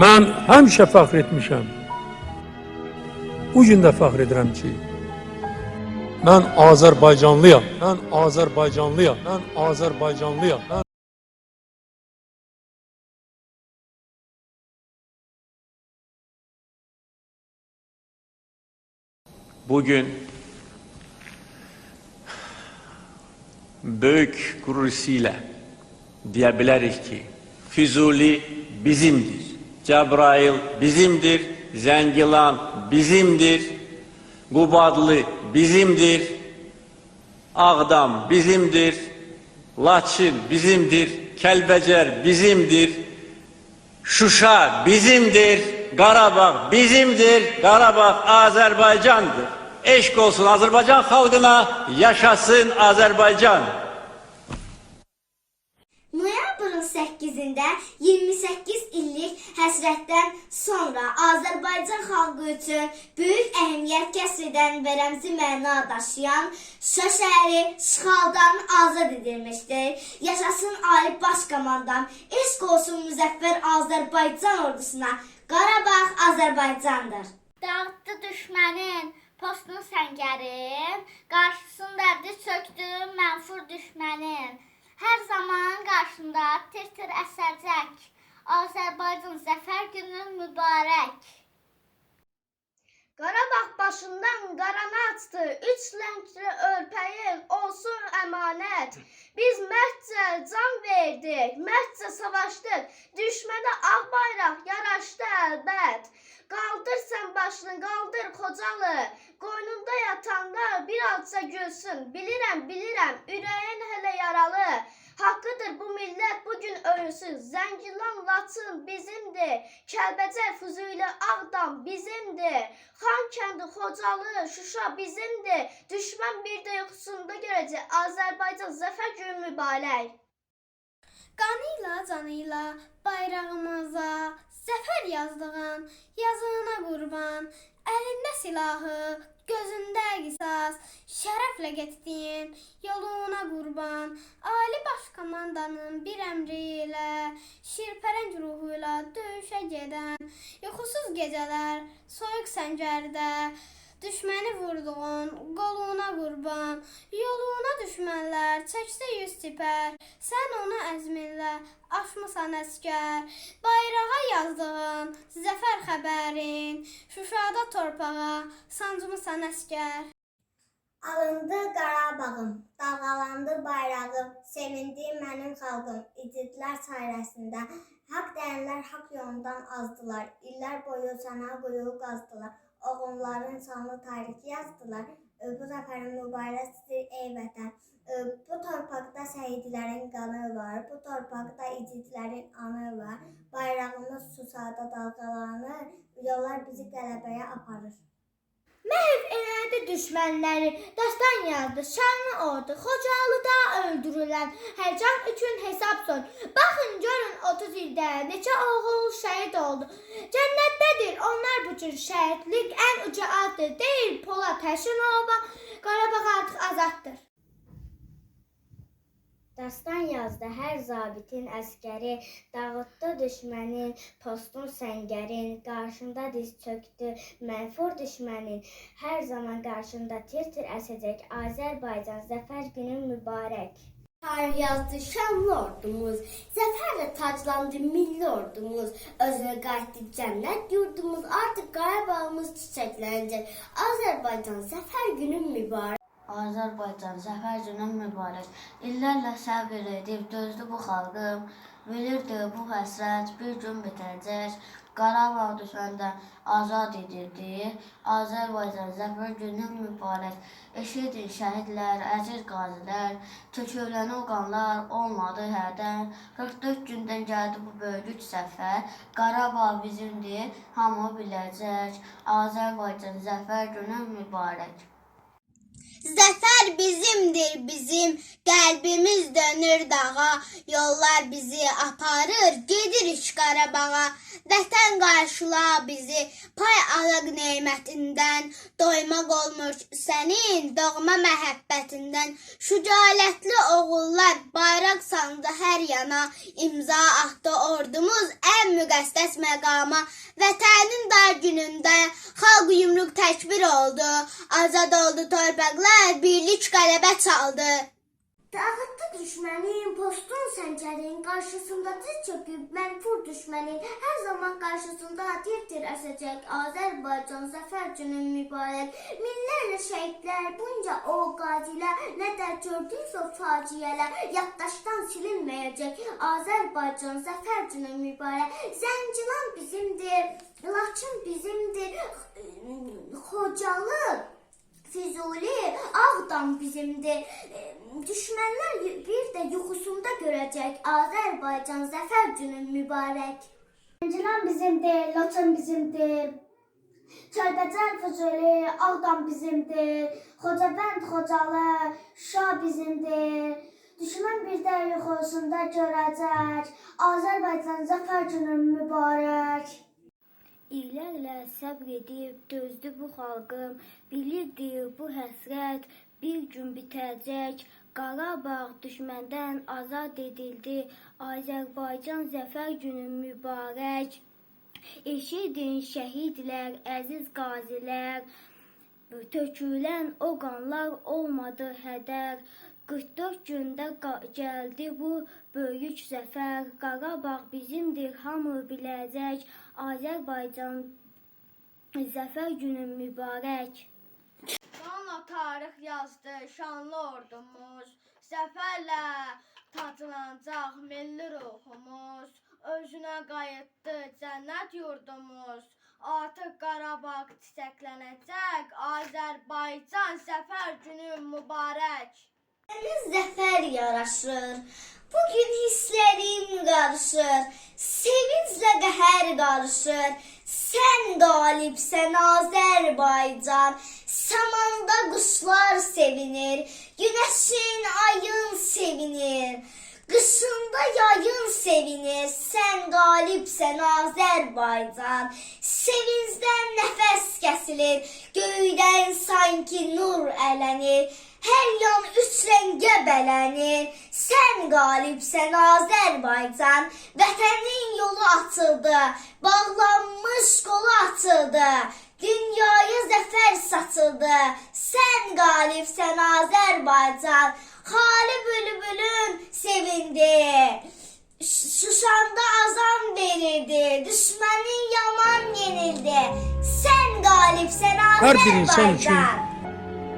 Mən həmişə fəxr etmişəm. Bu gün də fəxr edirəm ki, mən Azərbaycanlıyam. Mən Azərbaycanlıyam. Mən Azərbaycanlıyam. Mən Bugün büyük gurur ile diyebiliriz ki Füzuli bizimdir. Cebrail bizimdir. Zengilan bizimdir. Gubadlı bizimdir. Ağdam bizimdir. Laçın bizimdir. Kelbecer bizimdir. Şuşa bizimdir. Qarabağ bizimdir. Qarabağ Azerbaycan'dır. Eşk olsun Azerbaycan halkına, yaşasın Azerbaycan. Noyabrın 8-də 28 illik həsrətdən sonra Azərbaycan xalqı üçün böyük əhəmiyyət kəsb edən və rəmzi məna daşıyan Şuşa şəhəri işğaldan azad edilmişdir. Yaşasın Ali Başkomandan, eşq olsun müzəffər Azərbaycan ordusuna. Qarabağ Azərbaycandır. Dağıtdı düşmənin postunu səngərim, qarşısında diz çöktü mənfur düşmənin. Hər zaman qarşında tir-tir əsərcək, Azərbaycan zəfər günü mübarək. Qarabağ başından qarana açdı, üç ləngli örpəyin olsun əmanət. Biz məhdcə can verdik, məhdcə savaşdıq, düşmənə ağ bayraq yaraşdı əlbət. Qaldır sən başını, qaldır Xocalı, qoynunda yatanlar bir azca gülsün. Bilirəm, bilirəm, gün ölsün. Zəngilan, Laçın bizimdir. Kəlbəcər, Füzuli, Ağdam bizimdir. Xan kəndi, Xocalı, Şuşa bizimdir. Düşmən bir də yuxusunda görəcək. Azərbaycan zəfər günü mübarək. Qanıyla, canıyla, bayrağımıza zəfər yazdığın, yazığına qurban, əlində silahı, gözündə qisas, şərəflə getdiyin yoluna qurban, Ali Baş Komandanın bir əmri ilə, şirpərəng ruhu ilə döyüşə gedən, yuxusuz gecələr, soyuq səngərdə, Düşməni vurduğun qoluna qurban, yoluna düşmənlər çəksə yüz sipər, sən onu əzminlə aşmısan əskər, bayrağa yazdığın zəfər xəbərin, Şuşada torpağa sancmısan əskər. Alındı Qarabağım, dalğalandı bayrağım, sevindi mənim xalqım, igidlər sayəsində. Haqq deyənlər haqq yolundan azdılar, illər boyu sənə quyu qazdılar, oğulların sanlı tarixi yazdılar. Bu zəfərin mübarəkdir ey vətən. Bu torpaqda şəhidlərin qanı var, bu torpaqda igidlərin anı var. Bayrağımız susada dalğalanır, yollar bizi qələbəyə aparır. Məhv elədi düşmənləri, dastan yazdı şanlı ordu, Xocalıda öldürülən hər can üçün hesab sor. Baxın görün 30 ildə neçə oğul şəhid oldu. Cənnətdədir onlar bu cür şəhidlik ən uca addır. Deyil Polad Həşimova, Qarabağ artıq azaddır. Dastan yazdı hər zabitin əskəri, dağıtdı düşmənin postun səngərin, qarşında diz çöktü mənfur düşmənin, hər zaman qarşında tir-tir əsəcək Azərbaycan zəfər günün mübarək. Tarih yazdı şanlı ordumuz, zəfərlə taclandı milli ordumuz, özünə qayıtdı cənnət yurdumuz, artıq Qarabağımız çiçəklənəcək. Azərbaycan zəfər günün mübarək. Azərbaycan zəfər günün mübarək. İllərlə səbr edib dözdü bu xalqım. Bilirdi bu həsrət bir gün bitəcək. Qarabağ düşməndən azad edildi. Azərbaycan zəfər günün mübarək. Eşidin şəhidlər, əziz qazilər, tökülən o qanlar olmadı hərdən. 44 gündən gəldi bu böyük zəfər. Qarabağ bizimdir, hamı biləcək. Azərbaycan zəfər günün mübarək. Zəfər bizimdir bizim, qəlbimiz dönür dağa, yollar bizi aparır, gedirik Qarabağa. Vətən qarşıla bizi, pay alaq nemətindən, doymaq olmur sənin doğma məhəbbətindən. Şücaətli oğullar bayraq sandı hər yana, imza atdı ordumuz ən müqəddəs məqama. Vətənin dar günündə xalq yumruq təkbir oldu, azad oldu torpaqlar, birlik qələbə çaldı. Dağıtdı düşmənin, postun səncərin qarşısında diz çöküb mənfur düşmənin hər zaman qarşısında tir-tir əsəcək Azərbaycan zəfər günün mübarək. Minlərlə şəhidlər, bunca o qazilər, nə də gördüksə faciələr yaddaşdan silinməyəcək Azərbaycan zəfər günün mübarək. Zəngilan bizimdir, Laçın bizimdir, Xocalı Füzuli, Ağdam bizimdir. Düşmənlər bir də yuxusunda görəcək Azərbaycan zəfər günün mübarək. Zəngilan bizimdir, Laçın bizimdir. Kəlbəcər, Füzuli, Ağdam bizimdir. Xocavənd, Xocalı, Şah bizimdir. Düşmən bir də yuxusunda görəcək Azərbaycan zəfər günün mübarək. İllərlə səbr edib dözdü bu xalqım, bilirdi bu həsrət bir gün bitəcək. Qarabağ düşməndən azad edildi. Azərbaycan zəfər günü mübarək. Eşidin şəhidlər, əziz qazilər, tökülən o qanlar olmadı hədər. 44 gündə gəldi bu böyük zəfər. Qarabağ bizimdir, hamı biləcək. Azərbaycan zəfər günü mübarək. Qanla tarix yazdı şanlı ordumuz. Zəfərlə taclanacaq milli ruhumuz. Özünə qayıtdı cənnət yurdumuz. Artıq Qarabağ çiçəklənəcək. Azərbaycan zəfər günü mübarək. Sənin zəfər yaraşır. Bugün hisslərim qarışır. Sevinclə qəhər qarışır. Sən qalibsən Azərbaycan. Samanda quşlar sevinir. Günəşin, ayın sevinir. Qışında yayın sevinir. Sən qalibsən Azərbaycan. Sevincdən nəfəs kəsilir. Göydən sanki nur ələnir. Hər yan üç rəngə bələnir. Sən qalibsən Azərbaycan. Vətənin yolu açıldı. Bağlanmış qolu açıldı. Dünyaya zəfər saçıldı. Sən qalibsən Azərbaycan. Xali bülbülün sevindi. Ş- Şuşanda azan verirdi. Düşmənin yaman yenildi. Sən qalibsən Hər bir insan üçün Azərbaycan.